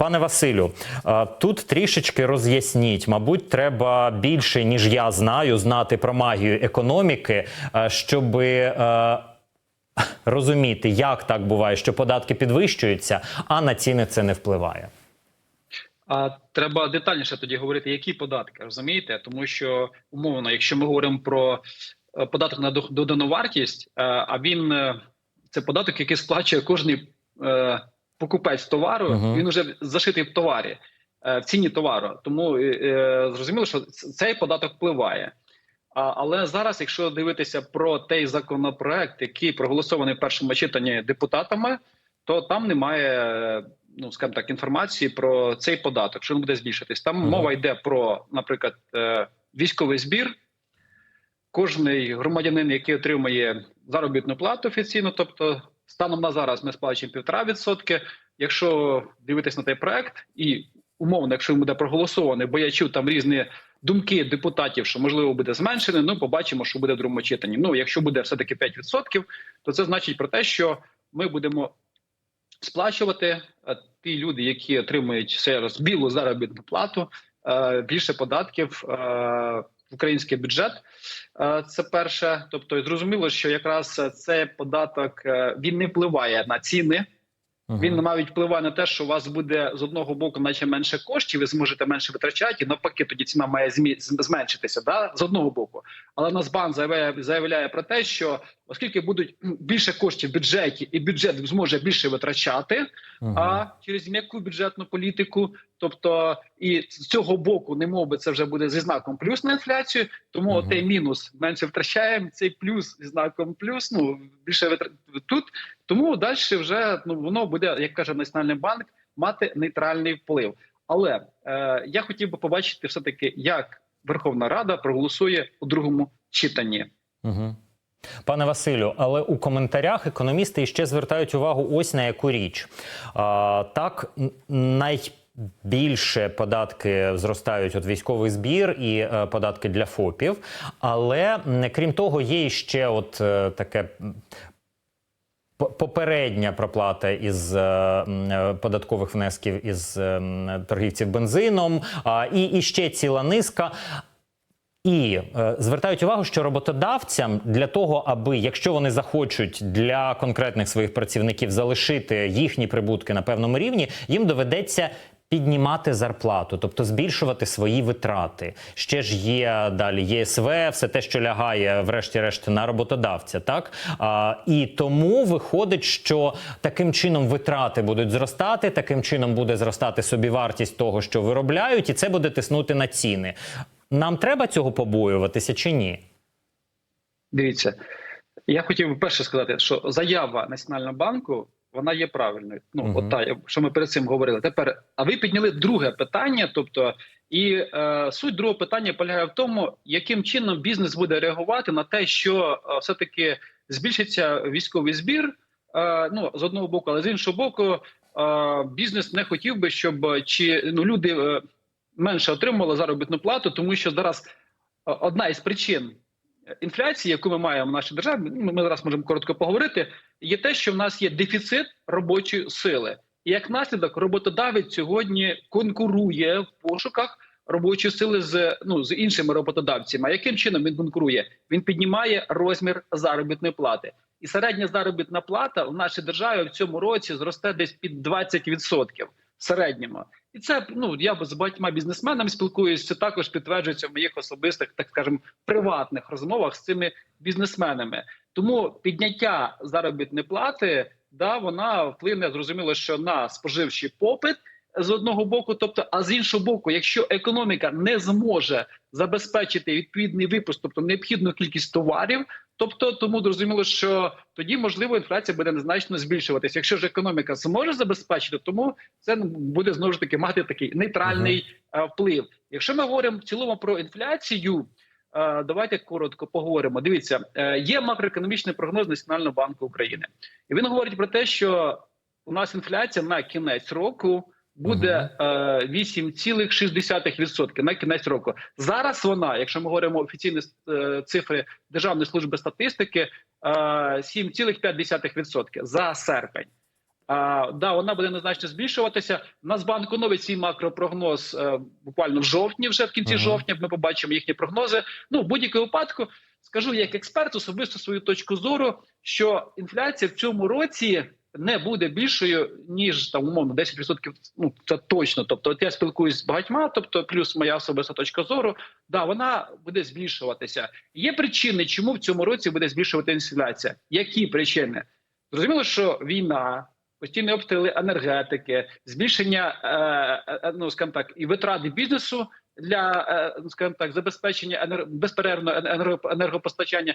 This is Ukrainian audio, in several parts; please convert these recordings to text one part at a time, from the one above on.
Пане Василю, тут трішечки роз'ясніть. Мабуть, треба більше ніж я знаю, знати про магію економіки, щоб розуміти, як так буває, що податки підвищуються, а на ціни це не впливає. А треба детальніше тоді говорити, які податки розумієте, тому що умовно, якщо ми говоримо про е, податок на додану вартість, е, а він е, це податок, який сплачує кожний покупець товару. Мгм. Він вже зашитий в товарі, е, в ціні товару. Тому е, е, зрозуміло, що цей податок впливає. А, але зараз, якщо дивитися про той законопроект, який проголосований в першому читанні депутатами, то там немає, ну скажімо так, інформації про цей податок, що він буде збільшитись. Там Мгм. мова йде про, наприклад, військовий збір. Кожний громадянин, який отримує заробітну плату офіційно, тобто станом на зараз ми сплачуємо півтора відсотки. Якщо дивитись на той проект, і умовно, якщо він буде проголосований, бо я чув там різні думки депутатів, що можливо буде зменшений, ну побачимо, що буде в другому читанні. Ну, якщо буде все таки 5%, то це значить про те, що ми будемо сплачувати ті люди, які отримують ще білу заробітну плату, е, більше податків е, український бюджет. Е, Це перше. Тобто, зрозуміло, що якраз цей податок е, він не впливає на ціни. Він навіть впливає на те, що у вас буде з одного боку, наче менше коштів, ви зможете менше витрачати, і навпаки, тоді ціна має змі- зменшитися. Да? З одного боку. Але Нацбан заявляє, заявляє про те, що оскільки будуть більше коштів в бюджеті, і бюджет зможе більше витрачати, Мгм. а через м'яку бюджетну політику, тобто і з цього боку, немов би це вже буде зі знаком плюс на інфляцію. Тому Мгм. отей мінус менше втрачаємо. Цей плюс зі знаком плюс. Ну більше витр... тут. Тому далі вже ну воно буде, як каже Національний банк, мати нейтральний вплив. Але е, я хотів би побачити все таки, як Верховна Рада проголосує у другому читанні. Угу. Пане Василю, але у коментарях економісти ще звертають увагу ось на яку річ. А, так, найбільше податки зростають от військовий збір і е, податки для ФОПів. Але крім того, є ще от е, таке. Попередня проплата із е, е, податкових внесків із е, торгівців бензином, і, і ще ціла низка. І е, звертають увагу, що роботодавцям для того, аби якщо вони захочуть для конкретних своїх працівників залишити їхні прибутки на певному рівні, їм доведеться. Піднімати зарплату, тобто збільшувати свої витрати. Ще ж є далі ЄСВ, все те, що лягає, врешті-решт, на роботодавця. Так а, і тому виходить, що таким чином витрати будуть зростати, таким чином буде зростати собівартість того, що виробляють, і це буде тиснути на ціни. Нам треба цього побоюватися чи ні? Дивіться, я хотів би перше сказати, що заява Національного банку вона є правильною. Ну Мгм. от та що ми перед цим говорили. Тепер, а ви підняли друге питання, тобто, і е, суть другого питання полягає в тому, яким чином бізнес буде реагувати на те, що е, все таки збільшиться військовий збір. Е, ну з одного боку, але з іншого боку, е, бізнес не хотів би, щоб е, чи ну люди е, менше отримували заробітну плату, тому що зараз е, одна із причин інфляції, яку ми маємо в нашій державі, ну, ми зараз можемо коротко поговорити. Є те, що в нас є дефіцит робочої сили, і як наслідок роботодавець сьогодні конкурує в пошуках робочої сили з ну з іншими роботодавцями. А яким чином він конкурує? Він піднімає розмір заробітної плати, і середня заробітна плата в нашій державі в цьому році зросте десь під 20% в середньому. І це ну я з багатьма бізнесменами спілкуюся. Це також підтверджується в моїх особистих, так скажемо, приватних розмовах з цими бізнесменами. Тому підняття заробітної плати, да, вона вплине зрозуміло, що на споживчий попит з одного боку, тобто, а з іншого боку, якщо економіка не зможе забезпечити відповідний випуск, тобто необхідну кількість товарів. Тобто, тому зрозуміло, що тоді можливо інфляція буде незначно збільшуватися. Якщо ж економіка зможе забезпечити, тому це буде знову ж таки мати такий нейтральний е, вплив. Якщо ми говоримо в цілому про інфляцію, е, давайте коротко поговоримо. Дивіться, е, є макроекономічний прогноз Національного банку України, і він говорить про те, що у нас інфляція на кінець року. Буде е, 8,6% на кінець року. Зараз вона, якщо ми говоримо офіційні е, цифри Державної служби статистики, е, 7,5% за серпень. А, да, вона буде незначно збільшуватися. Нацбанк оновить свій макропрогноз е, буквально в жовтні, вже в кінці Мгм. жовтня. Ми побачимо їхні прогнози. Ну, в будь-якому випадку скажу як експерт, особисто свою точку зору, що інфляція в цьому році не буде більшою ніж там умовно 10%, Ну це точно. Тобто, от я спілкуюсь з багатьма, тобто, плюс моя особиста точка зору. Да, вона буде збільшуватися. Є причини, чому в цьому році буде збільшуватися інфляція. Які причини? Зрозуміло, що війна. Постійні обстріли енергетики, збільшення е, е, ну скажімо так, і витрати бізнесу для е, ну, скажімо так, забезпечення енер... безперервного енерго- енергопостачання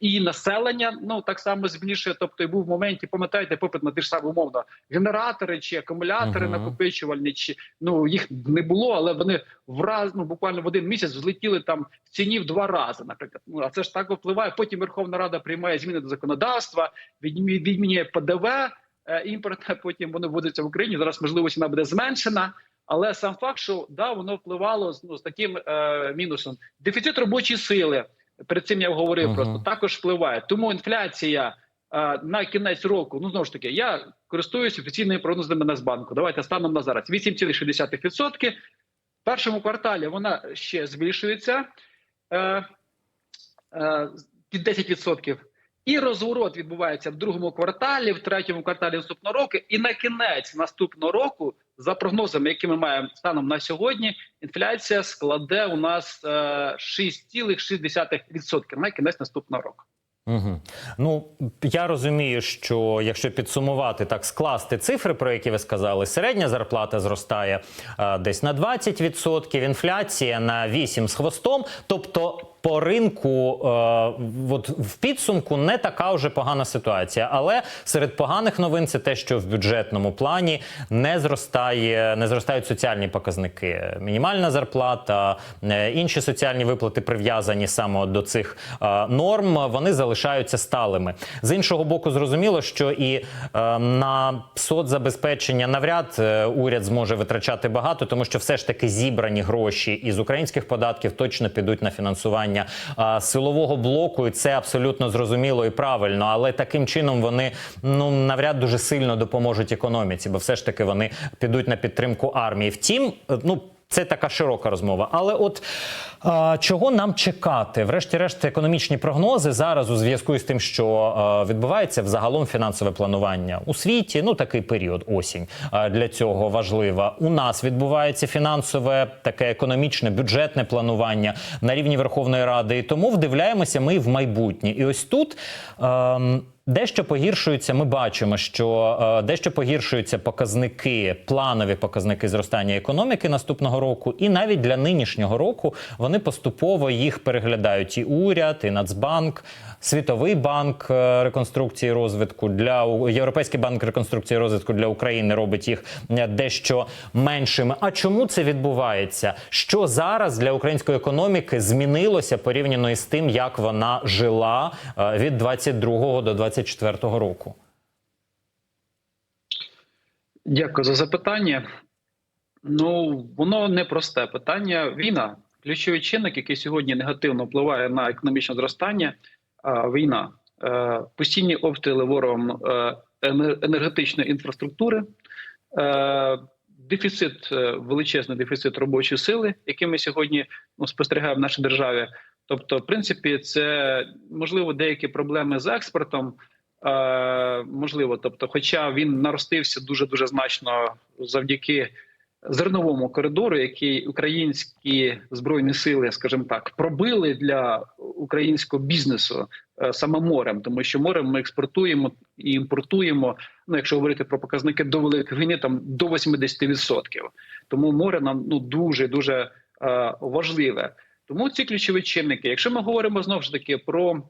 і населення. Ну так само збільшує. Тобто, і був в моменті, пам'ятаєте, попит на ті ж самі умовно генератори чи акумулятори Мгм. накопичувальні, чи ну їх не було, але вони враз ну буквально в один місяць злетіли там в ціні в два рази. Наприклад, ну а це ж так впливає. Потім Верховна Рада приймає зміни до законодавства, відмінює ПДВ е, імпортне. Потім воно вводиться в Україні. Зараз можливо ціна буде зменшена. Але сам факт, що да, воно впливало з- ну, з таким е, мінусом. Дефіцит робочої сили. Перед цим я говорив Мгм. просто також впливає. Тому інфляція е, на кінець року. Ну знову ж таки, я користуюсь офіційними прогнозами Нацбанку. Давайте станом на зараз 8,6%. В першому кварталі вона ще збільшується е, е, під 10%. І розворот відбувається в другому кварталі, в третьому кварталі наступного року, і на кінець наступного року, за прогнозами, які ми маємо станом на сьогодні, інфляція складе у нас е, 6,6% на кінець наступного року. Угу. Ну я розумію, що якщо підсумувати так, скласти цифри, про які ви сказали, середня зарплата зростає е, десь на 20%, інфляція на 8 з хвостом. Тобто по ринку, е, от в підсумку не така вже погана ситуація. Але серед поганих новин це те, що в бюджетному плані не зростає, не зростають соціальні показники. Мінімальна зарплата, е, інші соціальні виплати прив'язані саме до цих е, норм. Вони залишаються сталими. З іншого боку, зрозуміло, що і е, на соцзабезпечення навряд е, уряд зможе витрачати багато, тому що все ж таки зібрані гроші із українських податків точно підуть на фінансування силового блоку, і це абсолютно зрозуміло і правильно. Але таким чином вони ну навряд дуже сильно допоможуть економіці, бо все ж таки вони підуть на підтримку армії. Втім, е, ну. Це така широка розмова. Але от а, чого нам чекати? Врешті-решт, економічні прогнози зараз у зв'язку з тим, що а, відбувається взагалом фінансове планування у світі. Ну такий період осінь а, для цього важлива. У нас відбувається фінансове таке економічне бюджетне планування на рівні Верховної Ради. І тому вдивляємося ми в майбутнє. І ось тут. ем, Дещо погіршуються. Ми бачимо, що е, дещо погіршуються показники, планові показники зростання економіки наступного року, і навіть для нинішнього року вони поступово їх переглядають і уряд, і Нацбанк, Світовий банк е, реконструкції розвитку для Європейський банк реконструкції розвитку для України робить їх е, дещо меншими. А чому це відбувається? Що зараз для української економіки змінилося порівняно із тим, як вона жила від 22 до 24 року? Дякую за запитання. Ну, воно непросте питання. Війна ключовий чинник, який сьогодні негативно впливає на економічне зростання. Війна, Е, постійні обстріли ворогом е, енергетичної інфраструктури, е, дефіцит, величезний дефіцит робочої сили, який ми сьогодні ну, спостерігаємо в нашій державі. Тобто, в принципі, це можливо деякі проблеми з експортом. Е, можливо, тобто, хоча він наростився дуже дуже значно завдяки зерновому коридору, який українські збройні сили, скажімо так, пробили для українського бізнесу е, саме морем, тому що морем ми експортуємо і імпортуємо. Ну, якщо говорити про показники до великої війни, там до 80%. Тому море нам ну дуже дуже е, важливе. Тому ці ключові чинники. Якщо ми говоримо знову ж таки про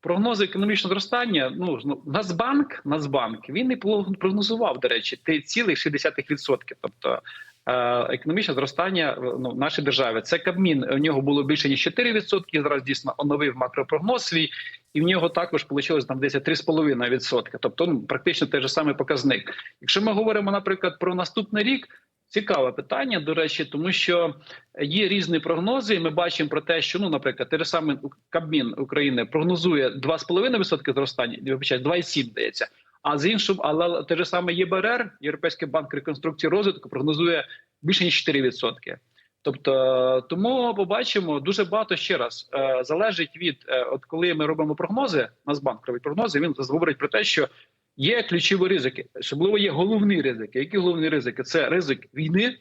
прогнози економічного зростання, ну Нацбанк, Нацбанк він і прогнозував, до речі, 3,6%. Тобто е, економічне зростання ну, в нашій державі. Це Кабмін. У нього було більше ніж 4%, Зараз дійсно оновив макропрогноз свій, і в нього також вийшло там десь 3,5%. Тобто ну, практично той же самий показник. Якщо ми говоримо, наприклад, про наступний рік. Цікаве питання, до речі, тому що є різні прогнози. і Ми бачимо про те, що ну, наприклад, те ж саме Кабмін України прогнозує 2,5% зростання, вибачаю, 2,7, здається. А з іншим, але те ж саме ЄБРР, Європейський банк реконструкції розвитку, прогнозує більше ніж 4%. Тобто, тому побачимо дуже багато ще раз е, залежить від е, от коли ми робимо прогнози, Нацбанк робить прогнози. Він говорить про те, що є ключові ризики, особливо є головні ризики. Які головні ризики? Це ризик війни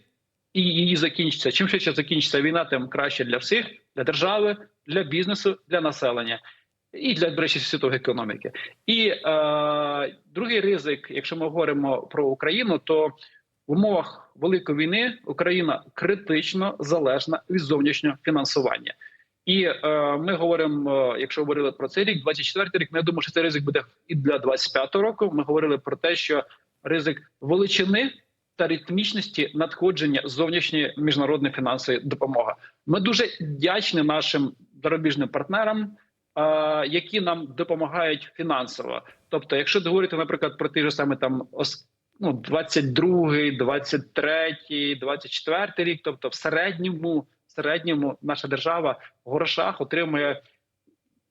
і її закінчиться. Чим швидше закінчиться війна, тим краще для всіх, для держави, для бізнесу, для населення і для речі, світової економіки. І е, другий ризик, якщо ми говоримо про Україну, то в умовах великої війни Україна критично залежна від зовнішнього фінансування. І е, ми говоримо, е, якщо говорили про цей рік, 24 рік, ну, я думаю, що цей ризик буде і для 25 року. Ми говорили про те, що ризик величини та ритмічності надходження зовнішньої міжнародної фінансової допомоги. Ми дуже вдячні нашим зарубіжним партнерам, е, які нам допомагають фінансово. Тобто, якщо говорити, наприклад, про ті ж саме там ну, 22, 23, 24 рік, тобто в середньому, середньому наша держава в грошах отримує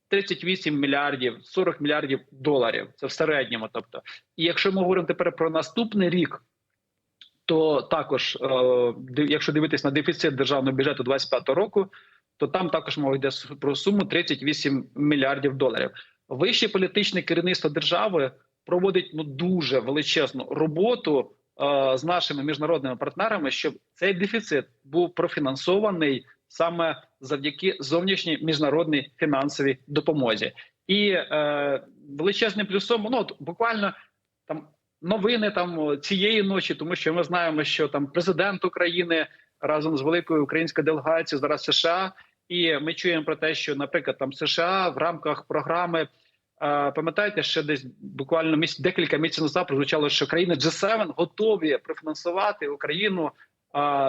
38 мільярдів, 40 мільярдів доларів. Це в середньому. Тобто, і якщо ми говоримо тепер про наступний рік, то також, е, якщо дивитись на дефіцит державного бюджету 25 року, то там також мова йде про суму 38 мільярдів доларів. Вище політичне керівництво держави проводить ну дуже величезну роботу з нашими міжнародними партнерами, щоб цей дефіцит був профінансований саме завдяки зовнішній міжнародній фінансовій допомозі. І е, величезним плюсом, ну от буквально там новини там цієї ночі, тому що ми знаємо, що там президент України разом з великою українською делегацією зараз США, і ми чуємо про те, що, наприклад, там США в рамках програми. Пам'ятаєте, ще десь буквально місяць, декілька місяців назад прозвучало, що країни G7 готові профінансувати Україну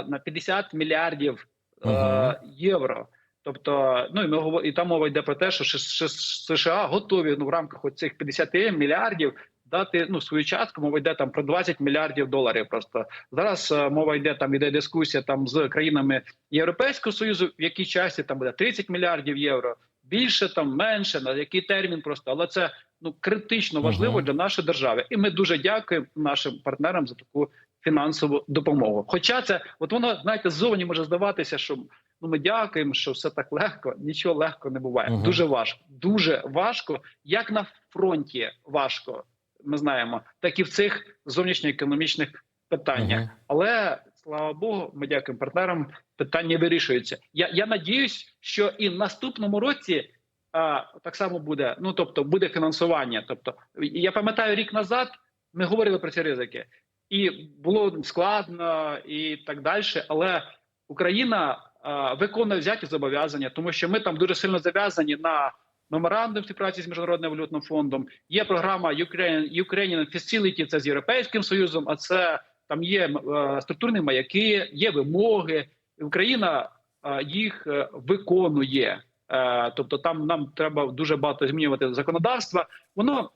на 50 мільярдів е, євро. Тобто, ну і ми і там мова йде про те, що США готові ну в рамках оцих 50 мільярдів дати ну свою частку. Мова йде там про 20 мільярдів доларів. Просто зараз мова йде там іде дискусія там з країнами Європейського союзу, в якій часті там буде 30 мільярдів євро. Більше там менше на який термін просто, але це ну критично важливо Мгм. для нашої держави, і ми дуже дякуємо нашим партнерам за таку фінансову допомогу. Хоча це, от воно знаєте, ззовні може здаватися, що ну ми дякуємо, що все так легко. Нічого легко не буває. Мгм. Дуже важко, дуже важко, як на фронті важко. Ми знаємо, так і в цих зовнішньоекономічних питаннях. Мгм. Але слава Богу, ми дякуємо партнерам. Питання вирішується. Я, я надіюсь, що і в наступному році а, так само буде. Ну тобто, буде фінансування. Тобто, я пам'ятаю, рік назад ми говорили про ці ризики, і було складно і так далі. Але Україна а, виконує взяті зобов'язання, тому що ми там дуже сильно зав'язані на меморандум співпраці з міжнародним валютним фондом. Є програма Ukrainian Facility, це з європейським союзом. А це там є е, структурні маяки, є вимоги. Україна е, їх е, виконує. Тобто, там нам треба дуже багато змінювати законодавства. Воно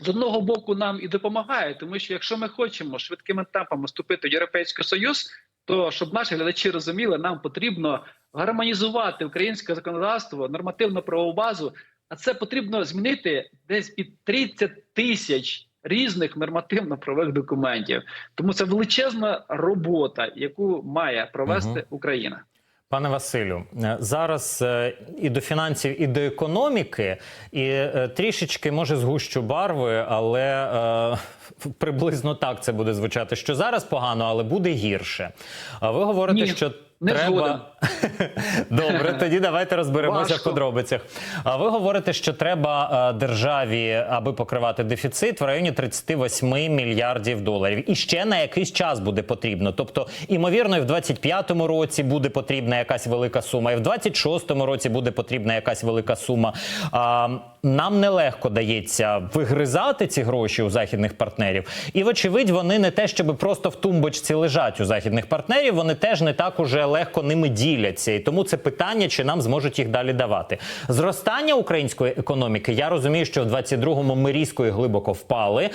з одного боку нам і допомагає, тому що якщо ми хочемо швидкими темпами вступити в Європейський Союз, то щоб наші глядачі розуміли, нам потрібно гармонізувати українське законодавство, нормативну правову базу. А це потрібно змінити десь під 30 тисяч різних нормативно-правових документів. Тому це величезна робота, яку має провести Мгм. Україна. Пане Василю, е, зараз е, і до фінансів, і до економіки, і е, трішечки може згущу барви, але е, приблизно так це буде звучати. Що зараз погано, але буде гірше. А ви говорите, Ні, що не треба згоден. добре. Тоді давайте розберемося в подробицях. А ви говорите, що треба е, державі, аби покривати дефіцит, в районі 38 мільярдів доларів. І ще на якийсь час буде потрібно. Тобто, імовірно, і в 25-му році буде потрібна якась велика сума, і в 26-му році буде потрібна якась велика сума. А, нам нелегко дається вигризати ці гроші у західних партнерів. І, вочевидь, вони не те, щоб просто в тумбочці лежать у західних партнерів, вони теж не так уже легко ними діляться. І тому це питання, чи нам зможуть їх далі давати. Зростання української економіки, я розумію, що в 22-му ми різко і глибоко впали.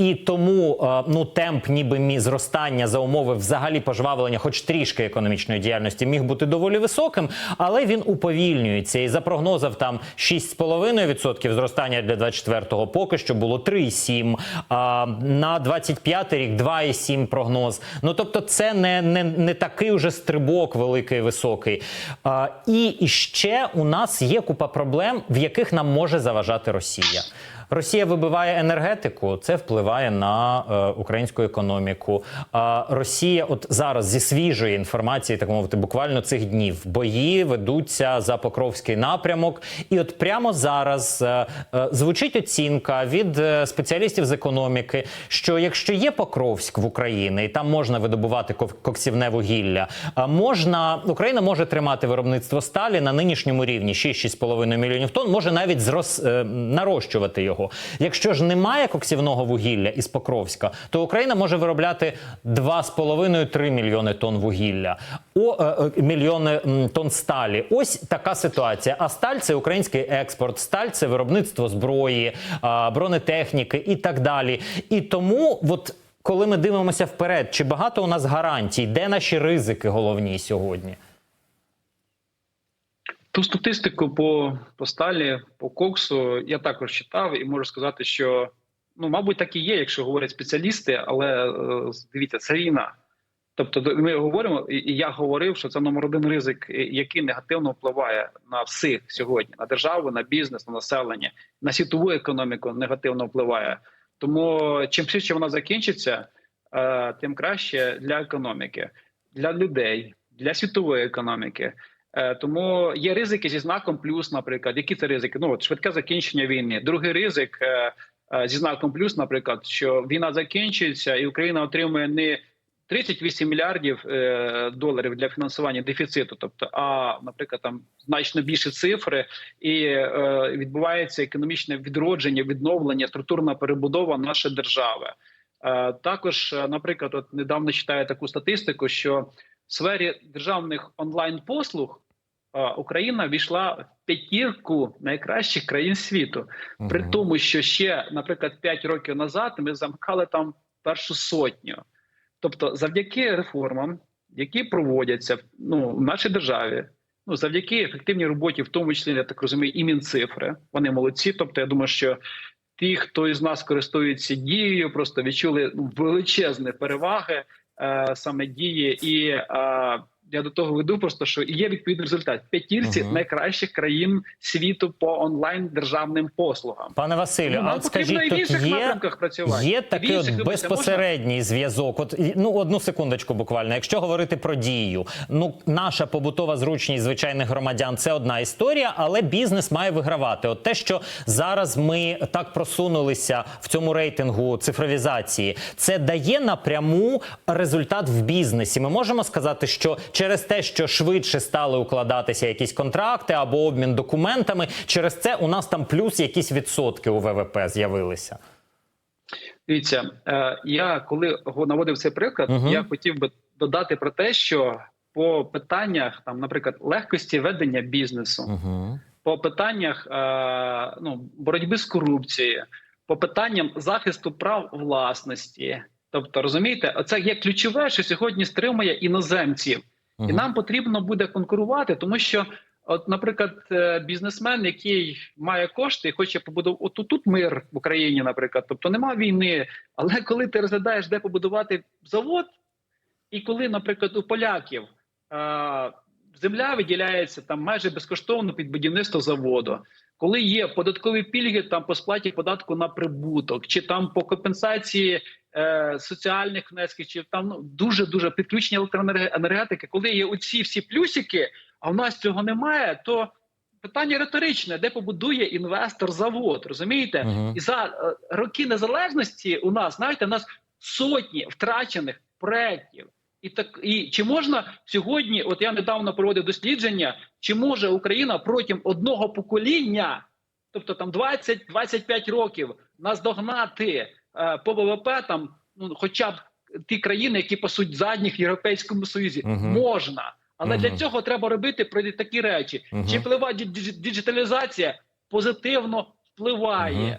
І тому е, ну темп, ніби мі зростання за умови взагалі пожвавлення, хоч трішки економічної діяльності, міг бути доволі високим, але він уповільнюється. І за прогнозом там 6,5% зростання для 24-го поки що було 3,7%. А на 25-й рік 2,7% прогноз. Ну тобто, це не, не, не такий уже стрибок великий високий. А, і ще у нас є купа проблем, в яких нам може заважати Росія. Росія вибиває енергетику, це впливає на е, українську економіку. А Росія, от зараз зі свіжої інформації, так мовити, буквально цих днів бої ведуться за Покровський напрямок. І от прямо зараз е, е, звучить оцінка від е, спеціалістів з економіки, що якщо є Покровськ в Україні, і там можна видобувати коксівне вугілля, можна Україна може тримати виробництво сталі на нинішньому рівні 6-6,5 мільйонів тонн, може навіть зрос, е, нарощувати його. Якщо ж немає коксівного вугілля із Покровська, то Україна може виробляти 2,5-3 мільйони тонн вугілля, о, е, е, мільйони тонн сталі. Ось така ситуація. А сталь це український експорт, сталь це виробництво зброї, а, бронетехніки і так далі. І тому, от коли ми дивимося вперед, чи багато у нас гарантій, де наші ризики головні сьогодні? Ту статистику по, по сталі, по коксу я також читав і можу сказати, що ну, мабуть, так і є, якщо говорять спеціалісти, але е, дивіться, це війна. Тобто, ми говоримо, і я говорив, що це номер один ризик, який негативно впливає на всіх сьогодні: на державу, на бізнес, на населення, на світову економіку негативно впливає. Тому чим швидше вона закінчиться, е, тим краще для економіки, для людей, для світової економіки. Е, Тому є ризики зі знаком плюс, наприклад. Які це ризики? Ну от швидке закінчення війни. Другий ризик е, е, зі знаком плюс, наприклад, що війна закінчується, і Україна отримує не 38 мільярдів доларів для фінансування дефіциту, тобто, а наприклад, там значно більше цифри, і відбувається економічне відродження, відновлення, структурна перебудова нашої держави. Також, наприклад, от недавно читаю таку статистику, що в сфері державних онлайн послуг Україна війшла в п'ятірку найкращих країн світу. При тому, що ще, наприклад, 5 років назад ми замкали там першу сотню. Тобто, завдяки реформам, які проводяться ну, в нашій державі, ну завдяки ефективній роботі, в тому числі я так розумію, і Мінцифри, вони молодці. Тобто, я думаю, що ті, хто із нас користується дією, просто відчули величезні переваги саме дії, і е, я до того веду, просто що є відповідний результат п'ятірці Мгм. найкращих країн світу по онлайн державним послугам. Пане Василю, Ну, а скажіть, тут є, напрямках працювати. є такий от безпосередній зв'язок. От ну одну секундочку, буквально. Якщо говорити про дію, ну наша побутова зручність звичайних громадян це одна історія, але бізнес має вигравати. От те, що зараз ми так просунулися в цьому рейтингу цифровізації, це дає напряму результат в бізнесі. Ми можемо сказати, що через те, що швидше стали укладатися якісь контракти або обмін документами, через це у нас там плюс якісь відсотки у ВВП з'явилися. Дивіться, е, я коли наводив цей приклад, Мгм. я хотів би додати про те, що по питаннях там, наприклад, легкості ведення бізнесу, Угу. по питаннях е, ну, боротьби з корупцією, по питанням захисту прав власності. Тобто, розумієте, це є ключове, що сьогодні стримує іноземців. І нам потрібно буде конкурувати, тому що, от, наприклад, е, бізнесмен, який має кошти і хоче побудувати от тут мир в Україні, наприклад, тобто нема війни. Але коли ти розглядаєш, де побудувати завод, і коли, наприклад, у поляків е, земля виділяється там майже безкоштовно під будівництво заводу, коли є податкові пільги там по сплаті податку на прибуток, чи там по компенсації е, соціальних внесків, чи там ну дуже дуже підключення електроенергетики, коли є оці всі плюсики, а в нас цього немає, то питання риторичне: де побудує інвестор завод, розумієте? Мгм. І за е, роки незалежності у нас знаєте, у нас сотні втрачених проєктів. І так і чи можна сьогодні? От я недавно проводив дослідження, чи може Україна протягом одного покоління, тобто там 20-25 років, наздогнати е, по ВВП там, ну хоча б ті країни, які пасуть задніх в Європейському Союзі, Мгм. можна. Але для цього треба робити такі речі. Мгм. Чи впливає ді- ді- діджиталізація? Позитивно впливає. Мгм.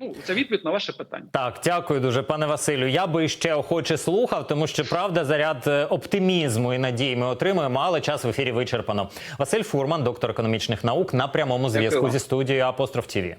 Ну це відповідь на ваше питання. Так, дякую дуже, пане Василю. Я би ще охоче слухав, тому що правда заряд е, оптимізму і надії ми отримуємо, але час в ефірі вичерпано. Василь Фурман, доктор економічних наук, на прямому зв'язку зі студією Апостроф ТІВІ.